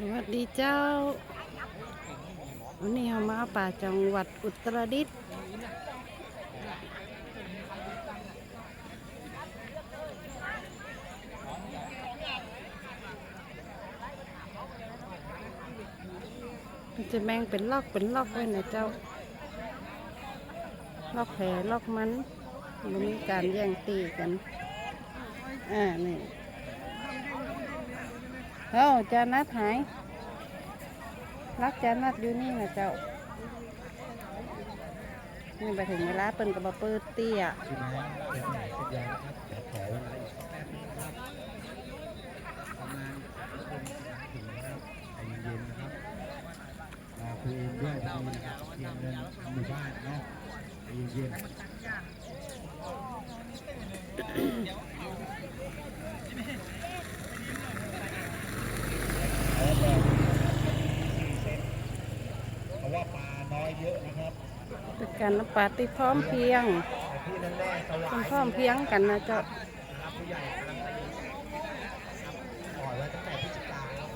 สวัสดีเจ้า วันนี้เรามาป่าจังหวัดอุตรดิตถ์จะแบ่งเป็นลอกเป็นลอกไว้นะเจ้า ลอกแผลลอกมันมันมีการแย่งตีกัน อ่า นี่ เอ้าจานัดหาย รักจานัดอยู่นี่นะเจ้านี่ไปถึงเวลาเปิ้นกับบเปิดเตี้ยใช่ไหมเป็นไหนเป็นยานะครับเดี๋ยวขอเวลาอีกแป๊บนึงครับประมาณถึงนะครับใจเย็นๆนะครับรอคุยเองด้วยพอดีเตรียมเงินหมู่บ้านเนาะใจเย็นเพราะว่าปลาน้อย เยอะนะครับเป็นการน้ำปาที่พร้อมเพรียงเป็นพร้อมเพรียงกันนะเจ้านะครับผู้ใหญ่กำลังตีปล่อยไว้ตั้งแต่พฤศจิกาแล้ว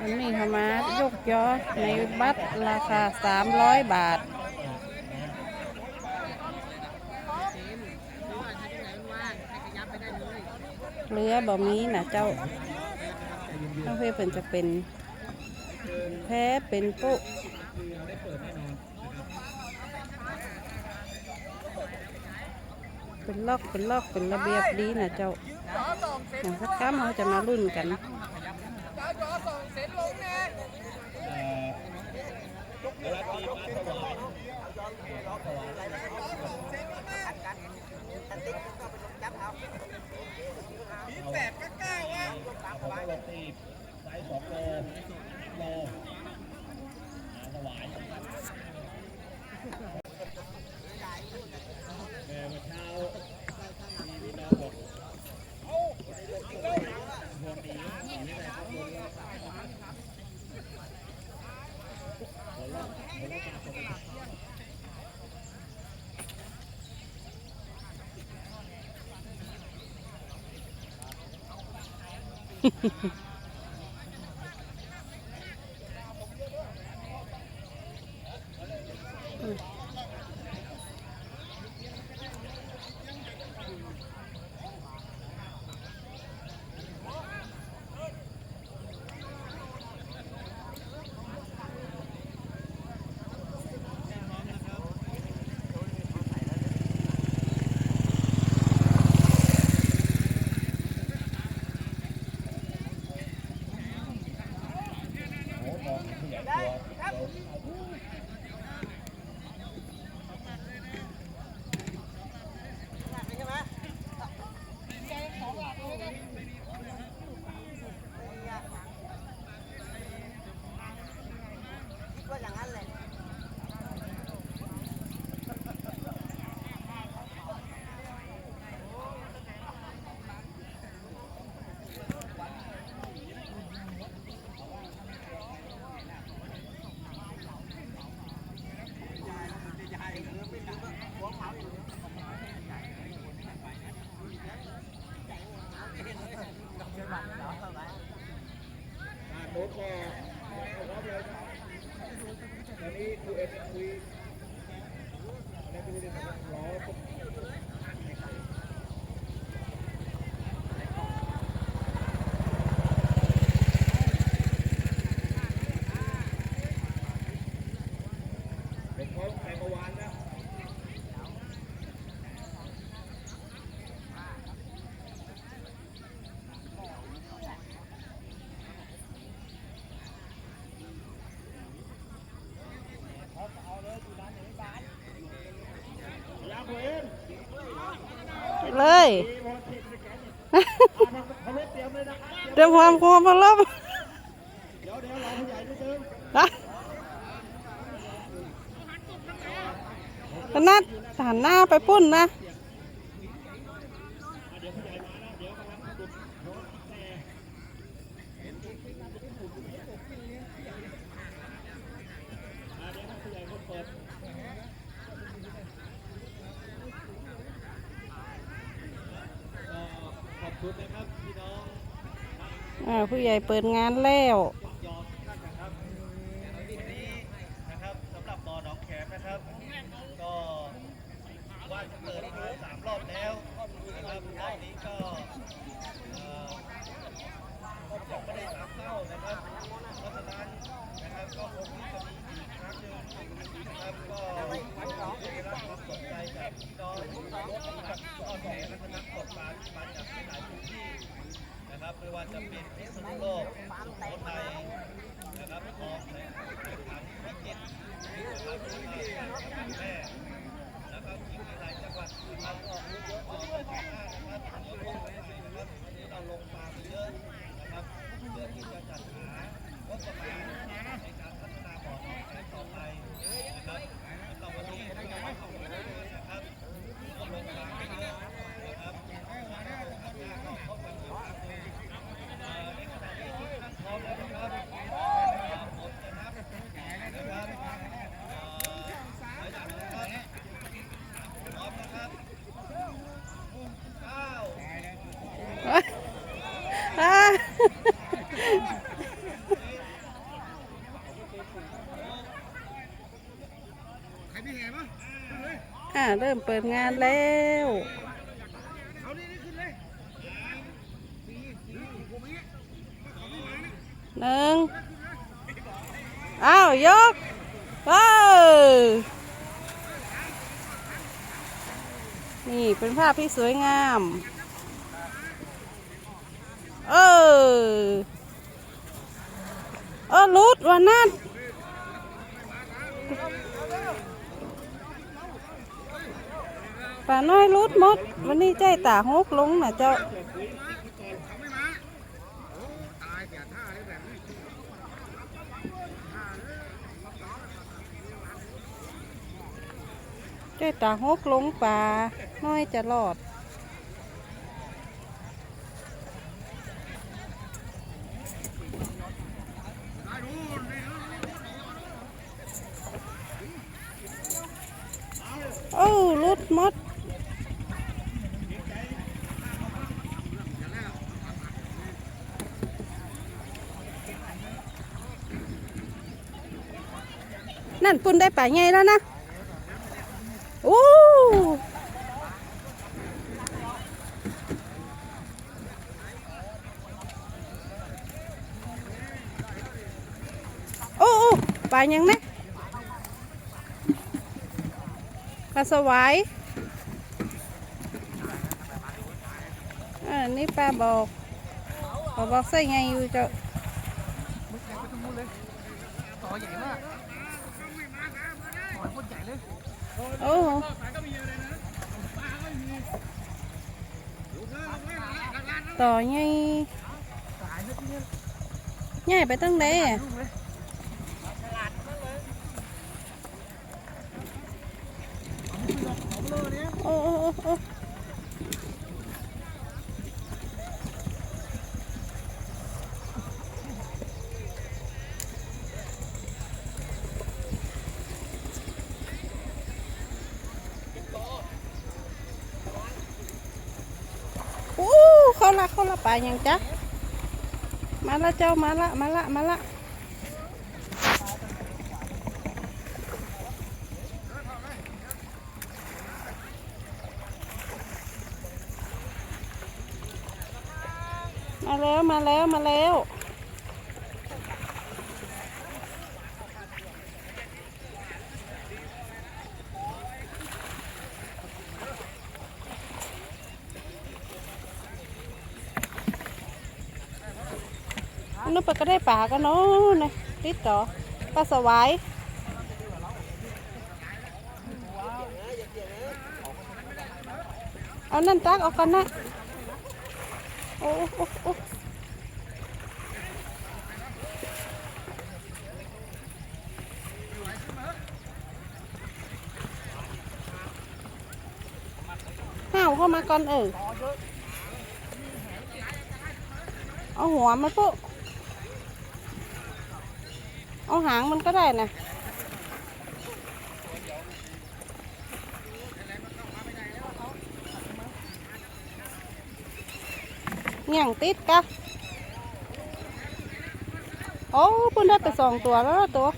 วันนี้เขามายกยอในบัตรราคา 300 บาทเรือบ่มีนะเจ้าต้องเพื่อเป็นจะเป็น แพ้เป็นโปุ๊เป็นลอกเป็นลอกเป็นระเบียบดีนะเจ้าอย่างสักก้ามเขาจะมารุ่นกันแปดก็เก้าวะผมก็ลงตีไซส์สองโล โลถวายแม่เมื่อเช้ามีพี่น้องบอกวนหนีหนีไม่ได้ครับวนรอบวนรอบวนรอบจากคนอื่ เลย เตรียมความความพร้อมเดี๋ยวเดี๋ยวรอผู้ใหญ่นิดนึงนะขนาดหันหน้าไปปุ้นนะ เดี๋ยวผู้ใหญ่มานะเดี๋ยวกำลังจุดรถแต่อ่าเดี๋ยวผู้ใหญ่เขาเปิดก็ขอบคุณนะครับพี่น้อง อ่า ผู้ใหญ่เปิดงานแล้วยอมทุกท่า นะครับวันนี้นะครับสำหรับบ่อหนองแขมนะครับก็ว่าจะเปิดมาสามรอบแล้วนะครับรอบนี้ก็เอ่อก็ยังไม่ได้สามเข้านะครับเพราะฉะนั้นนะครับก็คงที่จะมีอีกครั้งหนึ่งนะครับก็ได้รับความสนใจจากพี่น้องนะครับก็แสและคณะกดปลาที่มาจากหลายพื้นที่นะครับไม่ว่าจะเป็นพิษณุโลกสุโขทัยนะครับคลองแสนขันพิจิตรนะครับแม่แล้วก็อีกหลายจังหวัดนะครับก็ก็เยอะมากนะครับเยอะมากนะครับวันนี้เราลงมาเยอะนะครับเพื่อที่จะจัดหางบประมาณในการพัฒนาบ่อน้ำแข็งต่อไปนะครับแล้วก็วันนี้นะครับก็ลงมาเยอะนะครับนะครับก็พบกันอีกครั้งหนึ่ง พร้อมแล้วนะครับผมจะนับนะครับถอยหลังนะครับพร้อมนะครับเก้า อ่าอ่า เริ่มเปิดงานแล้วหนึ่งอ้าวยกว้าวนี่เป็นภาพที่สวยงามเออเออรุดวันนั้น ป่าน้อยรุดมด วันนี้ใจตาหกลงนะเจ้าใจตาหกลงป่าน้อยจะรอดโอ้รุดมด นั่นปุ่นได้ป่าใหญ่แล้วนะโอ้โอ้โอ้ป่ายังนะปลาสวายเออนี่ปลาบอกปลาบอกใส่ไงอยู่เจ้า ต่อใหญ่มากต่อโคตรใหญ่เลย โอ้โหต่อไงใหญ่ไปตั้งไหนอะโอ้โอ้โอ้โอ้โอ้เขาละเขาละไปยังจ๊ะ มาละเจ้ามาละมาละมาละมาแล้วมาแล้วมาแล้ว ไปก็ได้ป่ากันเนาะนะติดต่อปลาสวายเอานั่นตักเอากันนะโอ้โอ้โอ้ห้าวเข้ามาก่อนเออเอาหัวมันปุ๊บ เอาหางมันก็ได้นะเงี่ยงติดกะโอ้เพิ่นได้ไปสองตัวแล้วตัว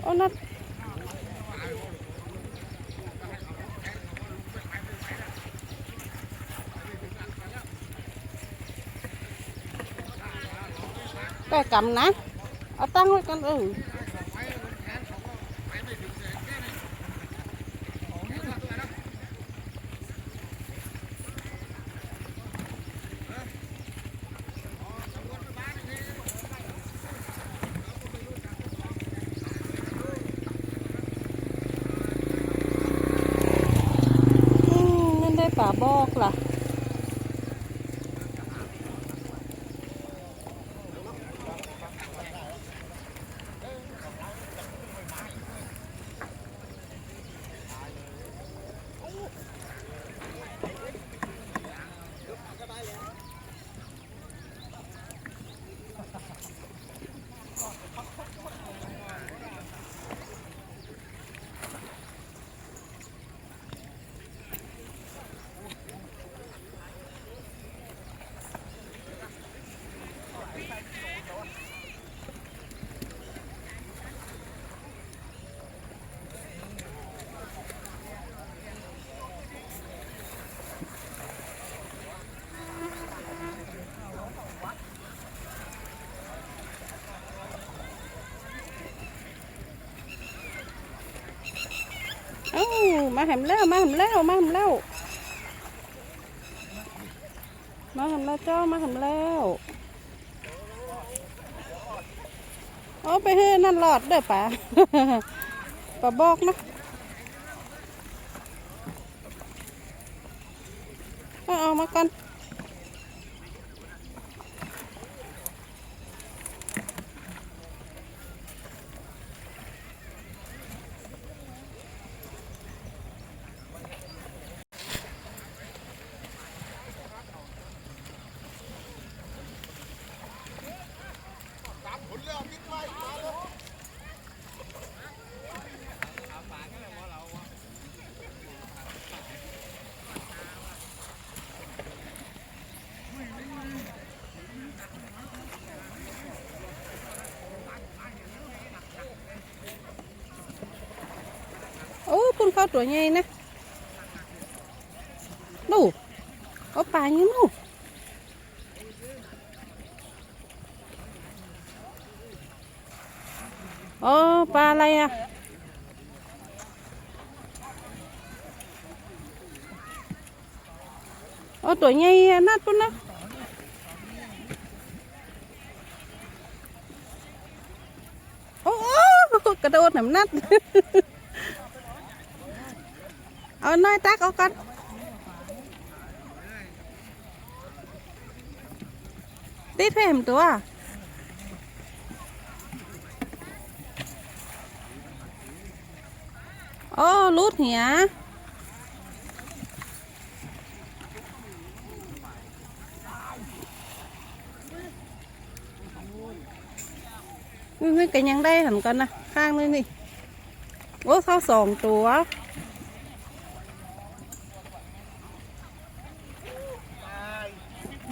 โอ้นัด แต่กำนะ เอาตั้งไว้กันเออมนั่นได้ป่าบอกล่ะ เอ้า มาหำแล้วมาหำแล้วมาหำแล้วมาหำแล้วเจ้ามาหำแล้วเอาไปเฮ้นั่นหลอดเด้อป่าป่าบอกนะ คุณเข้าตัวใหญ่นะ ดูเอาปลาอย่างนี้โอ้ปลาอะไรอะโอ้ตัวใหญ่นัดปุ่นนะโอ้โอ้กระโดดหนำนัด เอาน้อยตักเอากันติดแผมตัวโอ้ลูดเหียนี่กันยังได้เหันกันนะข้างนึงนี่ โอ้เข้าสองตัว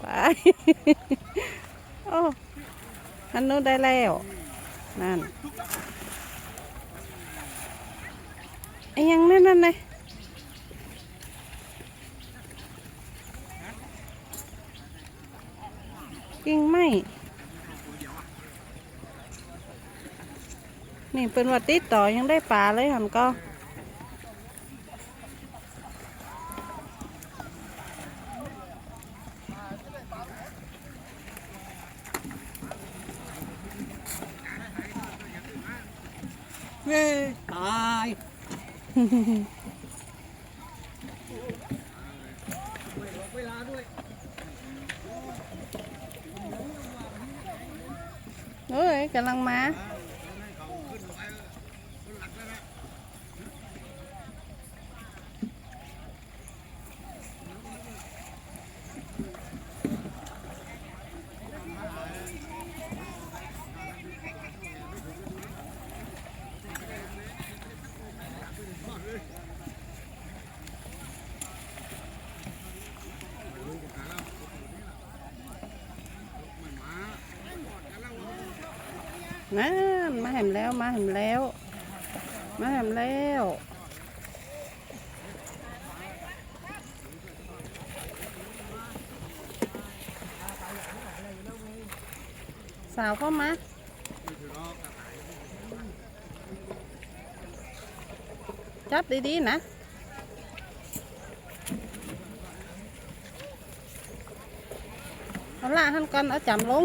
ไป โอ้อันนู้นได้แล้ว นั่นไอ้ยังนั่นนั่นเลยกิ่งไม้นี่เป็นวัดติดต่อยังได้ปลาเลยหันก็ เฮ้ยตาย เฮ้ยกำ นั่นมาแหมแล้วมาแหมแล้ว มาแหมแล้วสาวเข้ามาจับดีๆนะเอาละท่านก่อนเอาจำลง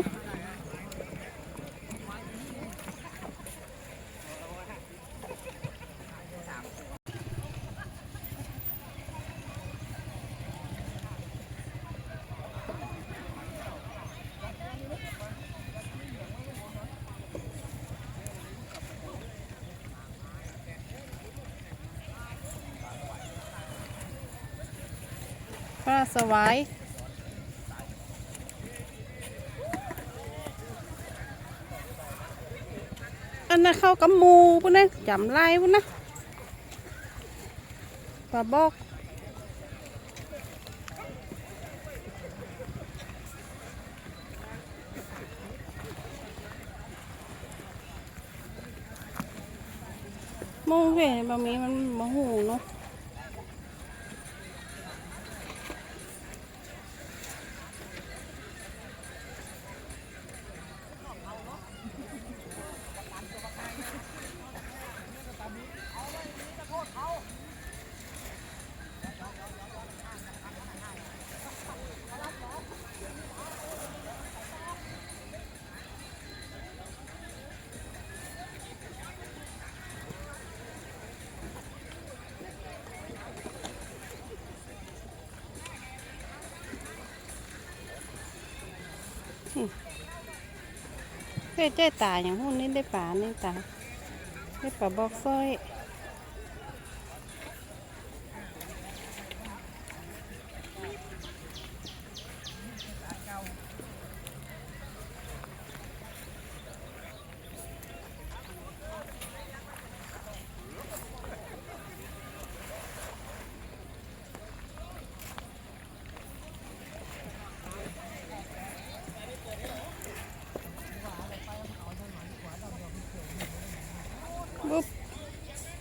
สวายอันนั้นเข้ากับมูปุ่นนะจำลายปุ่นนะปลาบอกมองเห็นบะหมี่มันมะหูเนาะ เฮ้ยเจ้ตาอย่างหุ้นนี้ได้ป่านี่ตาได้ป่าบอกซ้อย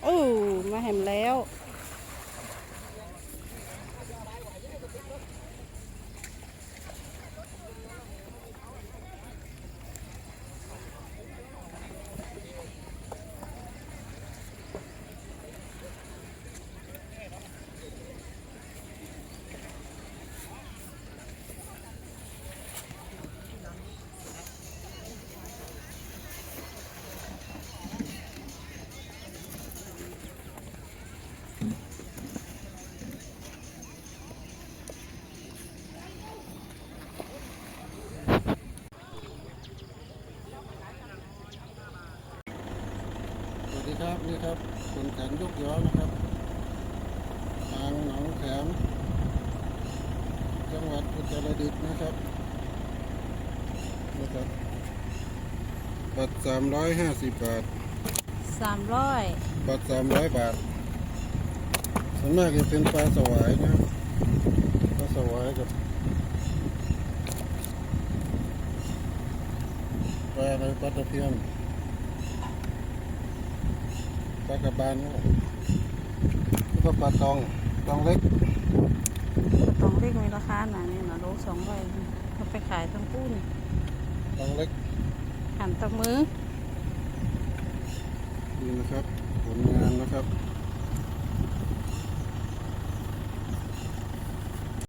โอ้มาแหมแล้ว คนแขนยกย้อนนะครับ ทางหนองแขมจังหวัดอุตรดิตถ์นะครับนะครับบัตรสามร้อยห้าสิบบาทสามร้อยบัตรสามร้อยบาทส่วนมากจะเป็นปลาสวายนะครับปลาสวายกับปลาอะไรปลาตะเพียน ปลากระบานนะครับแล้วก็ปลาตองตองเล็กของเล็กมีราคาหนาเนี่ยนะโลสองร้อยเขาไปขายทั้งปูนตองเล็กหันตะมือนี่นะครับผลงานนะครับ